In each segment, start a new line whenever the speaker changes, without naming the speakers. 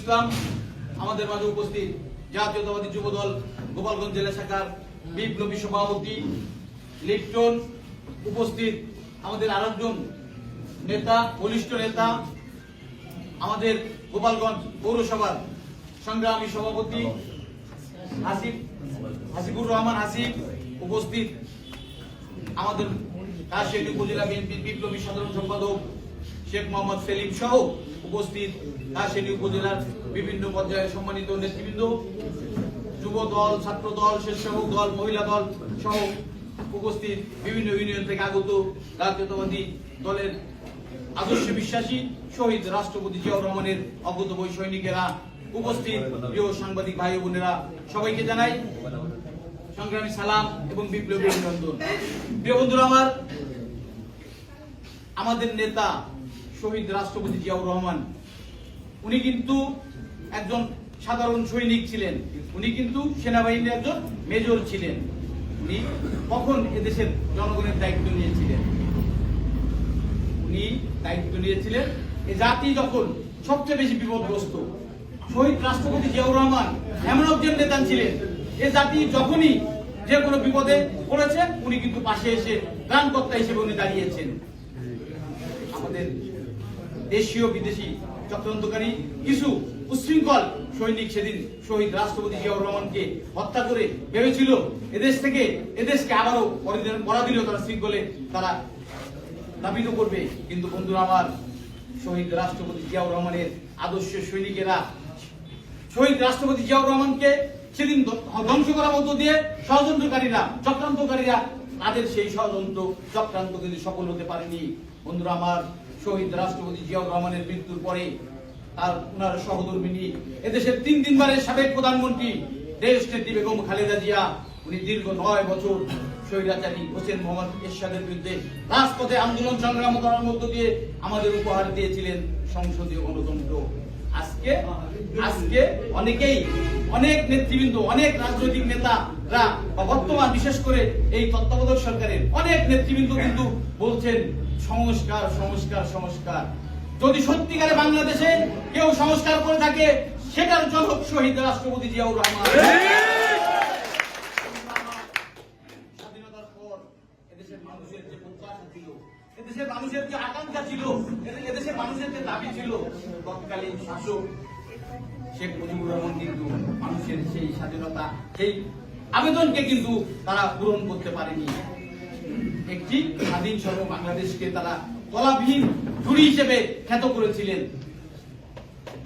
ইসলাম, আমাদের মাঝে উপস্থিত জাতীয়তাবাদী যুব দল গোপালগঞ্জ জেলা শাখার বিপ্লবী সভাপতি লিপ্টন উপস্থিত। আমাদের আরেকজন নেতা, বলিষ্ঠ নেতা আমাদের গোপালগঞ্জ পৌরসভার সংগ্রামী সভাপতি হাসিব, হাসিবুর রহমান হাসিব উপস্থিত। আমাদের রাজশাহী উপজেলা বিএনপির বিপ্লবী সাধারণ সম্পাদক শেখ মোহাম্মদ সেলিম সহ উপস্থিত রাজশাহী উপজেলার বিভিন্ন পর্যায়ে সম্মানিত নেতৃবৃন্দ, যুব দল, ছাত্র দল, স্বেচ্ছাসেবক দল, মহিলা দল সহ উপস্থিত বিভিন্ন ইউনিয়ন থেকে আগত জাতীয়তাবাদী দলের আদর্শ বিশ্বাসী শহীদ রাষ্ট্রপতি জিয়াউর রহমানের অজ্ঞত বই সৈনিকেরা উপস্থিত। প্রিয় সাংবাদিক ভাই বোনেরা, সবাইকে জানাই সংগ্রামী সালাম এবং বিপ্লবী অভিনন্দন। প্রিয় বন্ধুরা আমার, আমাদের নেতা শহীদ রাষ্ট্রপতি জিয়াউর রহমান, উনি কিন্তু একজন সাধারণ সৈনিক ছিলেন। উনি কিন্তু সেনাবাহিনীর একজন মেজর ছিলেন। উনি কখন এদেশের জনগণের দায়িত্ব নিয়েছিলেন? দায়িত্ব নিয়েছিলেন। এ জাতি যখন সবচেয়ে বেশি বিপদগ্রস্ত, শহীদ রাষ্ট্রপতি জিয়াউর রহমান এমন একজন নেতা ছিলেন, এ জাতি যখনই যে কোনো বিপদে পড়েছে, উনি কিন্তু পাশে এসে ত্রাণকর্তা হিসেবে উনি দাঁড়িয়েছেন। আমাদের দেশীয় বিদেশি চক্রান্তকারী কিছু উশৃঙ্খল সৈনিক সেদিন শহীদ রাষ্ট্রপতি জিয়াউর রহমানকে হত্যা করে ভেবেছিল, এদেশ থেকে এদেশকে আবারও পরাধীন তারা শৃঙ্খলে, তারা দাবিত করবে। কিন্তু বন্ধুরা আমার শহীদ রাষ্ট্রপতি জিয়াউর রহমানের আদর্শ সৈনিকেরা শহীদ রাষ্ট্রপতি জিয়াউর রহমানকে সেদিন ধ্বংস করার মধ্য দিয়ে ষড়যন্ত্রকারীরা, চক্রান্তকারীরা তাদের সেই ষড়যন্ত্র, চক্রান্ত কিন্তু সফল হতে পারেনি, বন্ধুরা আমার শহীদ রাষ্ট্রপতি জিয়াউর রহমানের মৃত্যুর পরে তার ওনার সহধর্মিনী, এদেশের তিন তিনবারের সাবেক প্রধানমন্ত্রী, দেশ নেত্রী বেগম খালেদা জিয়া, উনি দীর্ঘ নয় বছর স্বৈরাচারী হোসেন মোহাম্মদ এরশাদের বিরুদ্ধে রাজপথে আন্দোলন সংগ্রাম করার মধ্য দিয়ে আমাদের উপহার দিয়েছিলেন সংসদীয় গণতন্ত্র। আজকে আজকে অনেকেই, অনেক নেতৃবৃন্দ, অনেক রাজনৈতিক নেতারা বা বর্তমান বিশেষ করে এই তত্ত্বাবধায়ক সরকারের অনেক নেতৃবৃন্দ কিন্তু বলছেন, সংস্কার সংস্কার সংস্কার। যদি সত্যিকারে বাংলাদেশে কেউ সংস্কার করে থাকে, সেটার জনক শহীদ রাষ্ট্রপতি জিয়াউর রহমান স্বাধীনতার পর এদেশের মানুষের যে আকাঙ্ক্ষা ছিল এদেশের মানুষের যে দাবি ছিল, তৎকালীন শাসক শেখ মুজিবুর রহমান কিন্তু মানুষের সেই স্বাধীনতা, সেই আবেদনকে কিন্তু তারা পূরণ করতে পারেনি। একটি স্বাধীন বাংলাদেশকে তারা তলাবিহীন ঝুড়ি হিসেবে খ্যাত করেছিলেন।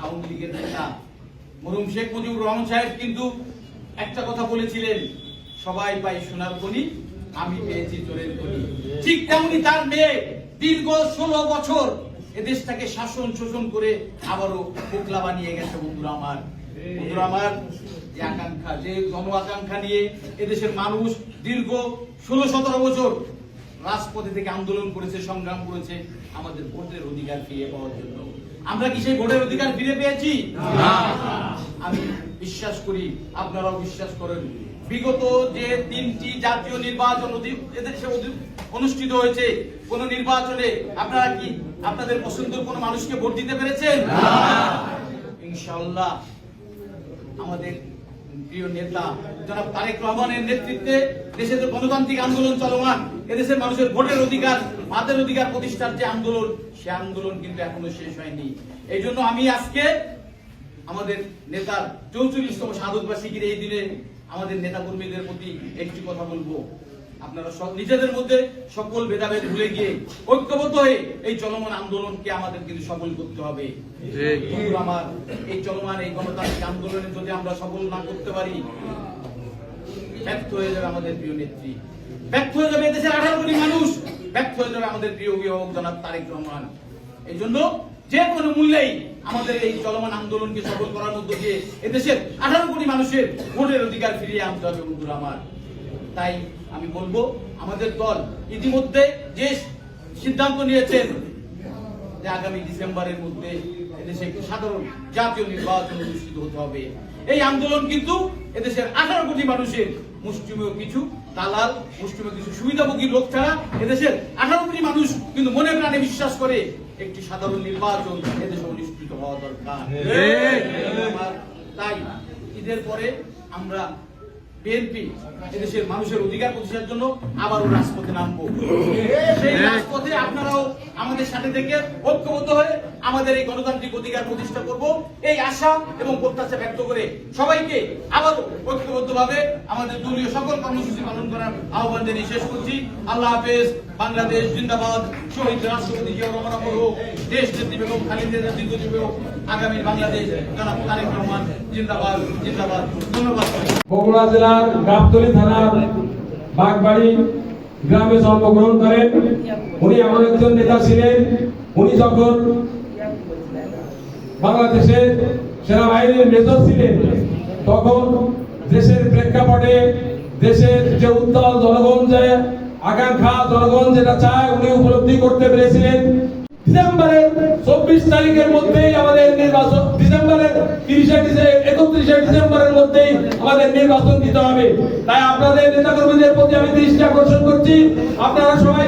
আওয়ামী লীগের নেতা মরুম শেখ মুজিবুর রহমান সাহেব কিন্তু একটা কথা বলেছিলেন, সবাই পাই সোনার খনি আমি পেয়েছি চোরের খনি ঠিক তেমনি তার মেয়ে দীর্ঘ ষোলো বছর এদেশটাকে শাসন শোষণ করে আবারও পোকলা বানিয়ে গেছে বন্ধুরা আমার। বন্ধুরা আমার, যে আকাঙ্ক্ষা, যে জন আকাঙ্ক্ষা নিয়ে এদেশের মানুষ দীর্ঘ ষোলো সতেরো বছর রাজপথে থেকে আন্দোলন করেছে, সংগ্রাম করেছে, আমাদের ভোটের অধিকার ফিরে পাওয়ার জন্য। আমরা কি সেই ভোটের অধিকার ফিরে পেয়েছি? আমি বিশ্বাস করি, আপনারাও বিশ্বাস করেন। বিগত যে তিনটি জাতীয় নির্বাচন এদেশে অনুষ্ঠিত হয়েছে কোন নির্বাচনে আপনারা কি আপনাদের পছন্দের কোন মানুষকে ভোট দিতে পেরেছেন? ইনশাআল্লাহ আমাদের প্রিয় নেতা জনাব তারেক রহমানের নেতৃত্বে দেশে যে গণতান্ত্রিক আন্দোলন চলমান এদেশের মানুষের ভোটের অধিকার ভাতের অধিকার প্রতিষ্ঠার যে আন্দোলন সে আন্দোলন কিন্তু এখনও শেষ হয়নি। এই জন্য আমি আজকে আমাদের নেতার চৌচল্লিশতম বার্ষিকীর এই দিনে আমাদের নেতা কর্মীদের প্রতি একটি কথা বলব। আপনারা সব নিজেদের মধ্যে সকল ভেদাভেদ ভুলে গিয়ে ঐক্যবদ্ধ হয়ে এই চলমান আন্দোলনকে আমাদের কিন্তু সফল করতে হবে। আমার এই চলমান এই গণতান্ত্রিক আন্দোলনে যদি আমরা সফল না করতে পারি ব্যর্থ হয়ে যাবে আমাদের প্রিয় নেত্রী। ব্যর্থ হয়ে যাবে দেশের আঠারো কোটি মানুষ। ব্যর্থ হয়ে যাবে আমাদের প্রিয় অভিভাবক জনাব তারেক রহমান। এই জন্য যে কোনো মূল্যেই আমাদের এই চলমান আন্দোলনকে সফল করার মধ্য দিয়ে এদেশের আঠারো কোটি মানুষের ভোটের অধিকার ফিরিয়ে আনতে হবে, বন্ধুরা আমার। তাই আমি বলব, আমাদের দল ইতিমধ্যে যে সিদ্ধান্ত নিয়েছেন যে আগামী ডিসেম্বরের মধ্যে এদেশে একটি সাধারণ জাতীয় নির্বাচন অনুষ্ঠিত হতে হবে। এই আন্দোলন কিন্তু এদেশের আঠারো কোটি মানুষের মুষ্টিমেয় কিছু দালাল, মুষ্টিমেয় কিছু সুবিধাভোগী লোক ছাড়া এদেশের আঠারো কোটি মানুষ কিন্তু মনে প্রাণে বিশ্বাস করে একটি সাধারণ নির্বাচন এদেশে অনুষ্ঠিত হওয়া দরকার। তাই ঈদের পরে আমরা বিএনপি এদেশের মানুষের অধিকার প্রতিষ্ঠার জন্য আবারও রাজপথে নামবো। সেই রাজপথে আপনারাও আমাদের সাথে থেকে ঐক্যবদ্ধ হয়ে আমাদের এই গণতান্ত্রিক অধিকার প্রতিষ্ঠা করব। এই আশা এবং প্রত্যাশা ব্যক্ত করে সবাইকে আবারও ঐক্যবদ্ধভাবে আমাদের দলীয় সকল কর্মসূচি পালন করার আহ্বান জানিয়ে শেষ করছি। আল্লাহ হাফেজ, বাংলাদেশ জিন্দাবাদ, শহীদ রাষ্ট্রপতি জিয়াউর রহমান হোক, দেশ নেত্রী বেগম খালেদা জিয়া হোক, আগামী বাংলাদেশ, জনাব তারেক রহমান, জিন্দাবাদ জিন্দাবাদ। ধন্যবাদ
বগুড়া জেলার গাবতলী থানার বাগবাড়ি গ্রামে জন্মগ্রহণ করেন। উনি এমন একজন নেতা ছিলেন, উনি যখন বাংলাদেশের সেনাবাহিনীর মেজর ছিলেন তখন দেশের প্রেক্ষাপটে দেশের যে উত্তাল জনগণ যে আকাঙ্ক্ষা জনগণ যেটা চায় উনি উপলব্ধি করতে পেরেছিলেন। চব্বিশ তারিখের মধ্যেই আমাদের নির্বাচন, ডিসেম্বরের তিরিশে একত্রিশে ডিসেম্বরের মধ্যেই আমাদের নির্বাচন দিতে হবে। তাই আপনাদের নেতাকর্মীদের প্রতি আমি দৃষ্টি আকর্ষণ করছি। আপনারা সবাই